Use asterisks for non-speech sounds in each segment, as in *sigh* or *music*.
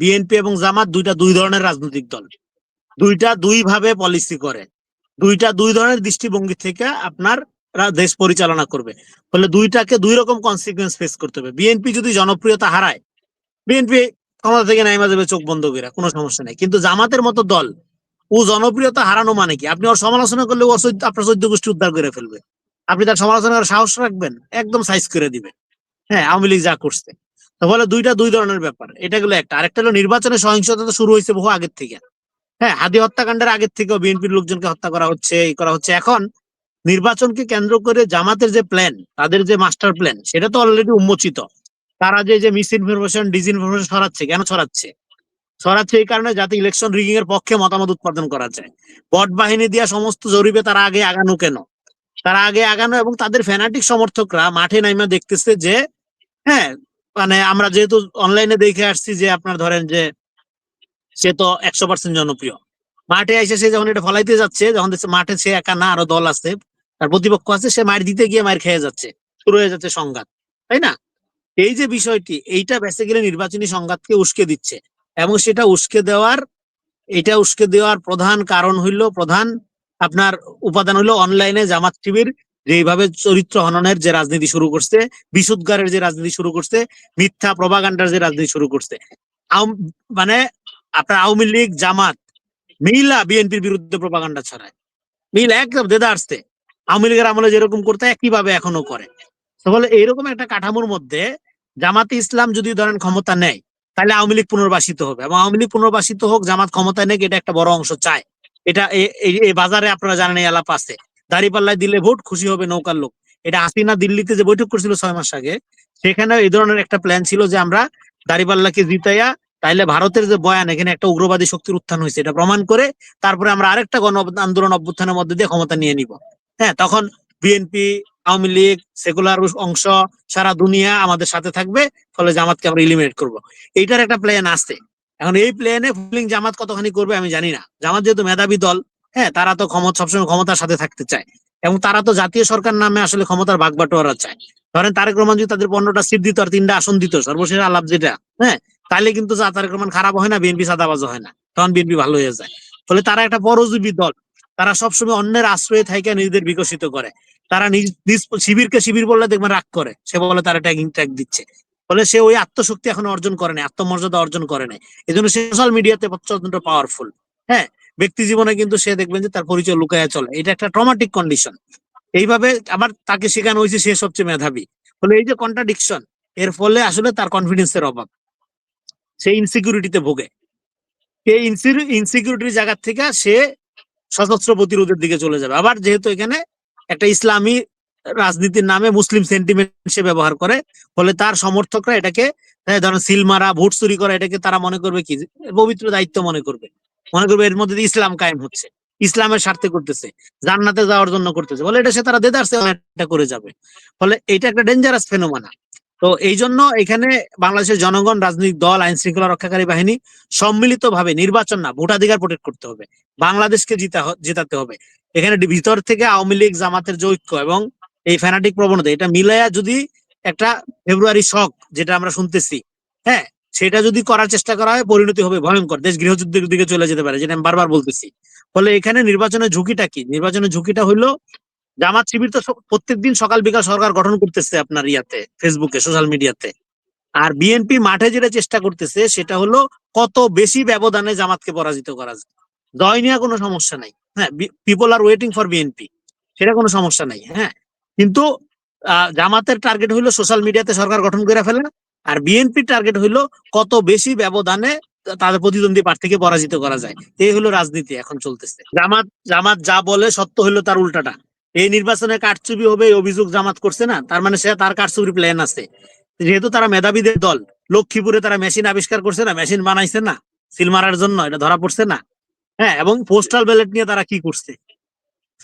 BNP এবং জামাত দুইটা দুই ধরনের রাজনৈতিক দল। দুইটা দুই ভাবে পলিসি করে। দুইটা দুই ধরনের দৃষ্টিভঙ্গি থেকে আপনার দেশ পরিচালনা করবে। ফলে দুইটাকে দুই রকম কনসিকুয়েন্স ফেস করতে হবে। বিএনপি যদি জনপ্রিয়তা হারায় বিএনপি ক্ষমতা থেকে নাইমা যাবে চোখ বন্ধ করে কোনো সমস্যা নেই। কিন্তু জামাতের মতো দল, ও জনপ্রিয়তা হারানো মানে কি? আপনি ওর সমালোচনা করলে ও আপনার চোদ্দ গোষ্ঠী উদ্ধার করে ফেলবে। আপনি তার সমালোচনা করার সাহস রাখবেন, একদম সাইজ করে দিবে হ্যাঁ আওয়ামী লীগ যা করছে। তো বলে দুইটা দুই ধরনের ব্যাপার। এটা গুলো একটা। আরেকটা হলো নির্বাচনে সহিংসতা তো শুরু হয়েছে বহু আগের থেকে। হ্যাঁ হাদি হত্যাকাণ্ডের আগের থেকেও বিএনপির লোকজনকে হত্যা করা হচ্ছে, এই করা হচ্ছে। এখন নির্বাচনকে কেন্দ্র করে জামাতের যে প্ল্যান তাদের যে মাস্টার প্ল্যান সেটা তো অলরেডি উন্মোচিত। তারা যে যে মিস ইনফরমেশন ডিসইনফরমেশন ছড়াচ্ছে, কেন ছড়াচ্ছে? ছড়াচ্ছে এই কারণে যাতে ইলেকশন রিগিং এর পক্ষে মতামত উৎপাদন করা যায়। বট বাহিনী দিয়া সমস্ত জরিপে তারা আগে আগানো কেন? তারা আগে আগানো এবং তাদের ফ্যানাটিক সমর্থকরা মাঠে নাইমা দেখতেছে যে হ্যাঁ মানে আমরা যেহেতু অনলাইনে দেখে আসছি যে আপনার ধরেন যে সে তো একশো পার্সেন্ট জনপ্রিয়। মাঠে এসে সে যখন এটা ফলাইতে যাচ্ছে, যখন দেখছে মাঠে সে একা না, আরও দল আছে, তার প্রতিপক্ষ আছে, সে মার দিতে গিয়ে মার খেয়ে যাচ্ছে। শুরু হয়ে যাচ্ছে সংঘাত, তাই না? এই যে বিষয়টি, এইটা বেসে বেসিক্যালি নির্বাচনী সংঘাতকে উস্কে দিচ্ছে এবং সেটা উস্কে দেওয়ার, এটা উস্কে দেওয়ার প্রধান কারণ হইল, প্রধান আপনার উপাদান হইল অনলাইনে জামাত শিবির যেভাবে চরিত্র হননের যে রাজনীতি শুরু করছে, বিশুদ্গারের যে রাজনীতি শুরু করছে, মিথ্যা প্রভাগান্ডার যে রাজনীতি শুরু করছে। মানে আপনার আওয়ামী লীগ, জামাত মিলা বিএনপির বিরুদ্ধে প্রপাগান্ডা ছড়ায়। মিল একদম দেদা আসছে। আওয়ামী লীগের আমলে যেরকম করতে একইভাবে এখনও করে। তো বলে এইরকম একটা কাঠামোর মধ্যে জামাতে ইসলাম যদি ধরেন ক্ষমতা নেয়, তাহলে আওয়ামী লীগ পুনর্বাসিত হবে। এবং আওয়ামী লীগ পুনর্বাসিত হোক, জামাত ক্ষমতা নেই, এটা একটা বড় অংশ চায়। এটা এই বাজারে আপনারা জানেন এই আলাপ আছে। দাঁড়িপাল্লায় দিলে ভোট খুশি হবে নৌকার লোক। এটা হাসিনা দিল্লিতে যে বৈঠক করছিল ছয় মাস আগে সেখানে এই ধরনের একটা প্ল্যান ছিল যে আমরা দাঁড়িপাল্লাকে জিতাইয়া, তাইলে ভারতের যে বয়ান, এখানে একটা উগ্রবাদী শক্তির উত্থান হয়েছে, এটা প্রমাণ করে তারপরে আমরা আরেকটা গণ আন্দোলন অভ্যুত্থানের মধ্যে দিয়ে ক্ষমতা নিয়ে নিব। হ্যাঁ তখন বিএনপি আওয়ামী লীগ, সেকুলার অংশ, সারা দুনিয়া আমাদের সাথে থাকবে, ফলে জামাতকে আমরা ইলিমিনেট করব। এইটার একটা প্ল্যান আছে। এখন এই প্ল্যানে ফুলিং জামাত কতখানি করবে আমি জানি না। জামাত যেহেতু মেধাবী দল হ্যাঁ তারা তো ক্ষমতা, সবসময় ক্ষমতার সাথে থাকতে চায়। এবং তারা তো জাতীয় সরকার নামে আসলে ক্ষমতার ভাগ বাটোয়ারা চায়। ধরেন তারেক রহমান যদি তাদের পনেরোটা সিট দিত আর তিনটা আসন দিত, সর্বশেষ আলাপ যেটা হ্যাঁ তাহলে কিন্তু যা তারেক রহমান খারাপ হয় না, বিএনপি সাদাবাজ হয় না। তখন বিএনপি ভালো হয়ে যায়। ফলে তারা একটা পরজীবী দল। তারা সবসময় অন্যের আশ্রয়ে থাকে নিজেদের বিকশিত করে। তারা নিজ শিবিরকে শিবির বললে দেখবেন রাগ করে। সে বলে তারা ট্যাগিং, ট্যাগ দিচ্ছে। ফলে সে ওই আত্মশক্তি এখন অর্জন করে নাই, আত্মমর্যাদা অর্জন করে নাই। এই জন্য সোশ্যাল মিডিয়াতে প্রচণ্ড পাওয়ারফুল হ্যাঁ ব্যক্তি জীবনে কিন্তু সে দেখবেন যে তার পরিচয় লুকায়া চলে। এটা একটা ট্রমাটিক কন্ডিশন এইভাবে আবার তাকে শেখানো হয়েছে সে সবচেয়ে মেধাবী। ফলে এই যে কন্ট্রাডিকশন এর ফলে আসলে তার কনফিডেন্সের অভাব। সে ইনসিকিউরিটিতে ভোগে। এই ইনসিকিউরিটির জায়গা থেকে সে সশস্ত্র প্রতিরোধের দিকে চলে যাবে। আবার যেহেতু এখানে একটা ইসলামী রাজনীতির নামে মুসলিম সেন্টিমেন্ট সে ব্যবহার করে ফলে তার সমর্থকরা এটাকে হ্যাঁ, ধরেন সিল মারা ভোট চুরি করা এটাকে তারা মনে করবে কি? পবিত্র দায়িত্ব মনে করবে। মনে করবে এর মধ্যে ইসলাম কায়েম হচ্ছে। ইসলামের স্বার্থে করতেছে, জান্নাতে যাওয়ার জন্য করতেছে। বলে এটা সে তারা দেদারছে এটা করে যাবে। ফলে এটা একটা ডেঞ্জারাস ফেনোমানা তো এই জন্য এখানে বাংলাদেশের জনগণ, রাজনৈতিক দল আইন শৃঙ্খলা রক্ষাকারী বাহিনী সম্মিলিত ভাবে নির্বাচন না, ভোটাধিকার প্রোটেক্ট করতে হবে। বাংলাদেশকে জিতা জেতাতে হবে। এখানে ভিতর থেকে আওয়ামী লীগ, জামাতের যে ঐক্য এবং এই ফ্যানাটিক প্রবণতা, এটা মিলাইয়া যদি একটা ফেব্রুয়ারি শখ যেটা আমরা শুনতেছি হ্যাঁ সেটা যদি করার চেষ্টা করা হয়, পরিণতি হবে ভয়ঙ্কর। দেশ গৃহযুদ্ধের দিকে চলে যেতে পারে, যেটা আমি বারবার বলতেছি। ফলে এখানে নির্বাচনের ঝুঁকিটা কি? নির্বাচনের ঝুঁকিটা হইল, জামাত শিবির তো প্রত্যেক দিন সকাল বিকাল সরকার গঠন করতেছে আপনার ইয়াতে, ফেসবুকে, সোশ্যাল মিডিয়াতে। আর বিএনপি মাঠে যেটা চেষ্টা করতেছে, সেটা হলো কত বেশি ব্যবধানে জামাতকে পরাজিত করা যায়। জয় কোনো সমস্যা নাই। হ্যাঁ people are waiting for BNP সেটা কোনো সমস্যা নাই হ্যাঁ। কিন্তু জামাতের টার্গেট হইল সোশ্যাল মিডিয়াতে সরকার গঠন করে ফেলা আর বিএনপির টার্গেট হইল কত বেশি ব্যবধানে তাদের প্রতিদ্বন্দ্বী প্রার্থীকে পরাজিত করা যায়। এই হলো রাজনীতি এখন চলতেছে। জামাত জামাত যা বলে সত্য হইল তার উল্টাটা। এই নির্বাচনে কারচুপি হবে অভিযোগ জামাত করছে না, তার মানে সে তার কারচুপির প্ল্যান আছে। যেহেতু তারা মেধাবীদের দল, লক্ষ্মীপুরে তারা মেশিন আবিষ্কার করছে না, মেশিন বানাইছে না, সিল মারার জন্য এটা ধরা পড়ছে না। হ্যাঁ এবং পোস্টাল ব্যালট নিয়ে তারা কি করছে?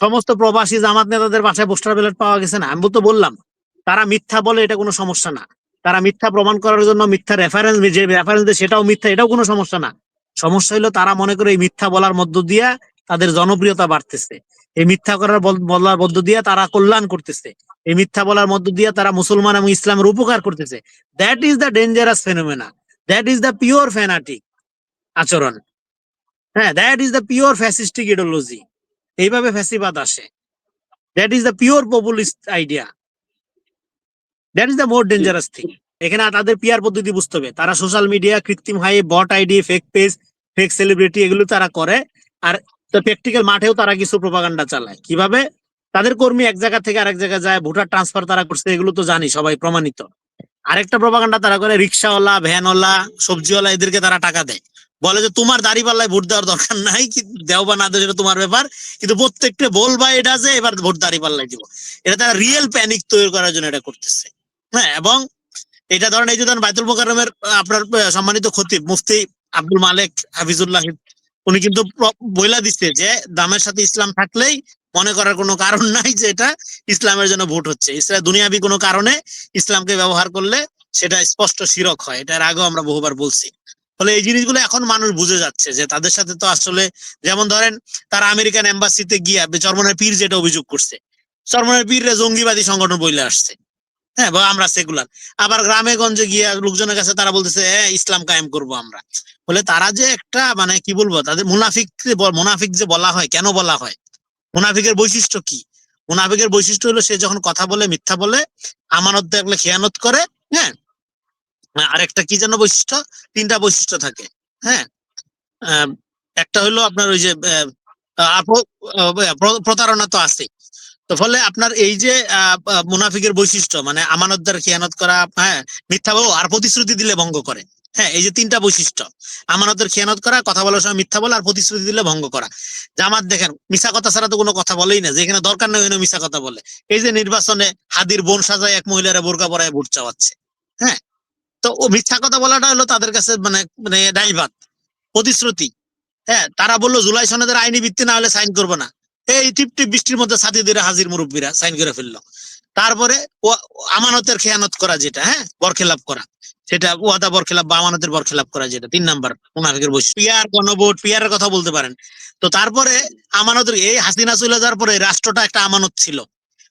সমস্ত প্রবাসী জামাত নেতাদের বাসায় পোস্টাল ব্যালট পাওয়া গেছে না, আমি তো বললাম, তারা মিথ্যা বলে এটা কোনো সমস্যা না। তারা মিথ্যা প্রমাণ করার জন্য মিথ্যা রেফারেন্স যে রেফারেন্স দেয় সেটাও মিথ্যা, এটাও কোনো সমস্যা না। সমস্যা হলো তারা মনে করে এই মিথ্যা বলার মধ্য দিয়া তাদের জনপ্রিয়তা বাড়তেছে। এই মিথ্যা করার বলার মধ্য দিয়া তারা কল্যাণ করতেছে। এই মিথ্যা বলার মধ্য দিয়া তারা মুসলমান এবং ইসলামের উপকার করতেছে। That is the dangerous phenomena that is the pure fanatic আচরণ। হ্যাঁ that is the pure fascistic ideology এইভাবে ফ্যাসিবাদ আসে। That is the pure populist idea that is the more dangerous thing এখানে তাদের পিয়ার পদ্ধতি বুঝতে হবে। তারা সোশ্যাল মিডিয়া কৃত্রিম high bot ID fake page fake celebrity এগুলো তারা করে। আর প্র্যাকটিক্যাল মাঠেও তারা কিছু প্রপাগান্ডা চালায়। কীভাবে? তাদের কর্মী এক জায়গা থেকে আরেক জায়গায় যায়, ভোটার ট্রান্সফার তারা করছে, এগুলো তো জানি, সবাই প্রমাণিত। আরেকটা প্রপাগান্ডা তারা করে রিক্সাওয়ালা ভ্যানওয়ালা সবজিওয়ালা, এদেরকে তারা টাকা দেয়। বলে যে, তোমার দাড়ি পাল্লায় ভোট দেওয়ার দরকার নাই, কি দেও বা না দেও, সেটা তোমার ব্যাপার। কিন্তু প্রত্যেকটা বলবা এটা যে, এবার ভোট দাড়ি পাল্লায় দিব। এটা তারা রিয়েল প্যানিক তৈরি করার জন্য এটা করতেছে। হ্যাঁ এবং এটা ধরেন এই যে ধরেন বাইতুল মোকাররমের আহ, আপনার সম্মানিত খতিব মুফতি আব্দুল মালেক হাফিজুল্লাহ উনি কিন্তু বইলা দিচ্ছে যে দামের সাথে ইসলাম থাকলেই মনে করার কোনো কারণ *laughs* নাই যে এটা ইসলামের জন্য ভোট হচ্ছে। ইসলাম দুনিয়াবি কোনো কারণে ইসলামকে ব্যবহার করলে সেটা স্পষ্ট শিরক হয় এটার আগেও আমরা বহুবার বলছি। ফলে এই জিনিসগুলো এখন মানুষ বুঝে যাচ্ছে যে তাদের সাথে তো আসলে যেমন ধরেন তারা আমেরিকান এম্বাসিতে গিয়ে চরমনের পীর যেটা অভিযোগ করছে চরমনের পীর জঙ্গিবাদী সংগঠন বইলে আসছে। হ্যাঁ বা আমরা সেকুলার আবার গ্রামে গঞ্জে গিয়া লোকজনের কাছে তারা বলতেছে ইসলাম কায়েম করব আমরা। বলে তারা যে একটা মানে কি বলব, তাদের মুনাফিক মুনাফিক যে বলা হয়, কেন বলা হয়? মুনাফিকের বৈশিষ্ট্য কি? মুনাফিকের বৈশিষ্ট্য হলো সে যখন কথা বলে, মিথ্যা বলে, আমানত দেখলে খেয়ানত করে হ্যাঁ? আরেকটা কি যেন বৈশিষ্ট্য? তিনটা বৈশিষ্ট্য থাকে হ্যাঁ? একটা হলো আপনার ওই যে প্রতারণা তো আছে তো ফলে আপনার এই যে মুনাফিকের বৈশিষ্ট্য মানে আমানতদার খেয়ানত করা হ্যাঁ মিথ্যা বলো, আর প্রতিশ্রুতি দিলে ভঙ্গ করে। হ্যাঁ এই যে তিনটা বৈশিষ্ট্য আমানতের খেয়ানত করা, কথা বলার সময় মিথ্যা বলা আর প্রতিশ্রুতি দিলে ভঙ্গ করা। জামাত দেখেন মিশা কথা ছাড়া তো কোনো কথা বলেই না যেখানে দরকার নেই মিশা কথা বলে। এই যে নির্বাচনে হাদির বোন সাজায় এক মহিলারা বোরকা পরায় ভোট চাওয়াচ্ছে হ্যাঁ তো ও মিথ্যা কথা বলাটা হলো তাদের কাছে মানে মানে ডাইভাত প্রতিশ্রুতি। হ্যাঁ তারা বলল জুলাই সনদের আইনি ভিত্তি না হলে সাইন করব না। এই টিপ টিপ বৃষ্টির মধ্যে ছাতি দিয়ে হাজির মুরব্বীরা সাইন করে ফেলল। তারপরে আমানতের খেয়ানত করা যেটা হ্যাঁ? বরখেলাপ করা। সেটা ওয়াদা বরখেলাপ বা আমানতের বরখেলাপ করা যেটা। তিন নাম্বার মুনাফিকের বৈশিষ্ট্য। পিয়ার, গণভোট, পিয়ারের কথা বলতে পারেন। তো তারপরে আমানতের, এই হাসিনা চলে যাওয়ার পরে রাষ্ট্রটা একটা আমানত ছিল।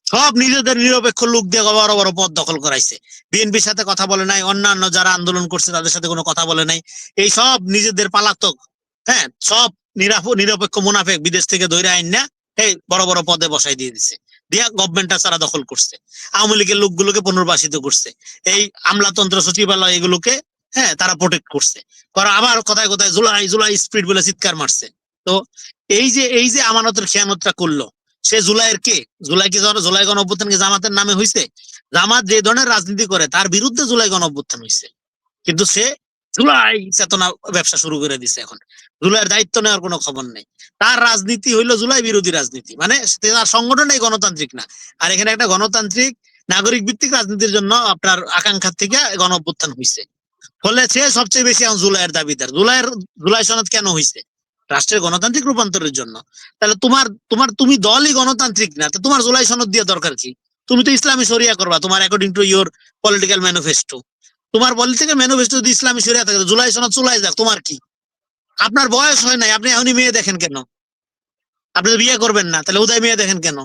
সব নিজেদের নিরপেক্ষ লোক দিয়ে বড় বড় পদ দখল করাইছে। বিএনপির সাথে কথা বলে নাই, অন্যান্য যারা আন্দোলন করছে তাদের সাথে কোনো কথা বলে নাই। এই সব নিজেদের পালাতক হ্যাঁ? সব নিরাপ- নিরপেক্ষ মুনাফেক বিদেশ থেকে ধরে আইন না এই বড় বড় পদে বসাই দিয়ে দিছে। দিয়া গভর্নমেন্টটা সারা দখল করছে। আওয়ামী লীগের লোকগুলোকে পুনর্বাসিত করছে। এই আমলাতন্ত্র, সচিবালয় এগুলোকে হ্যাঁ তারা প্রোটেক্ট করছে। করা, আবার কোথায় কোথায় জুলাই জুলাই স্পিড বলে চিৎকার মারছে। তো এই যে এই যে আমানতের খেয়ানতটা করল, সে জুলাইয়ের কে? জুলাই কি জুলাই গণ অভ্যুত্থান জামাতের নামে হয়েছে জামাত যে ধরনের রাজনীতি করে, তার বিরুদ্ধে জুলাই গণ অভ্যুত্থান হয়েছে কিন্তু সে জুলাই চেতনা ব্যবসা শুরু করে দিছে এখন। জুলাইয়ের দায়িত্ব নেওয়ার কোনো খবর নেই। তার রাজনীতি হইল জুলাই বিরোধী রাজনীতি। মানে তার সংগঠনটাই গণতান্ত্রিক না। আর এখানে একটা গণতান্ত্রিক নাগরিক ভিত্তিক রাজনীতির জন্য আপনার আকাঙ্ক্ষা থেকে গণ অভ্যুত্থান হয়েছে ফলে সে সবচেয়ে বেশি এখন জুলাইয়ের দাবিদার। জুলাইয়ের জুলাই সনদ কেন হয়েছে রাষ্ট্রের গণতান্ত্রিক রূপান্তরের জন্য। তাহলে তোমার তোমার, তুমি দলই গণতান্ত্রিক না। তোমার জুলাই সনদ দিয়ে দরকার কি? তুমি তো ইসলামী শরিয়া করবা, তোমার according to your political manifesto তোমার বলি থেকে ম্যানিফেস্টো যদি ইসলামী শরিয়া থাকে জুলাই সনদ চুলাই যাক, তোমার কি? আপনার বয়স হয় নাই, আপনি এখনই মেয়ে দেখেন কেন? আপনি তো বিয়ে করবেন না, তাহলে উদয় মেয়ে দেখেন কেন?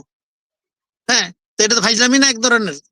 হ্যাঁ তো এটা তো ফাইজলামি না এক ধরনের?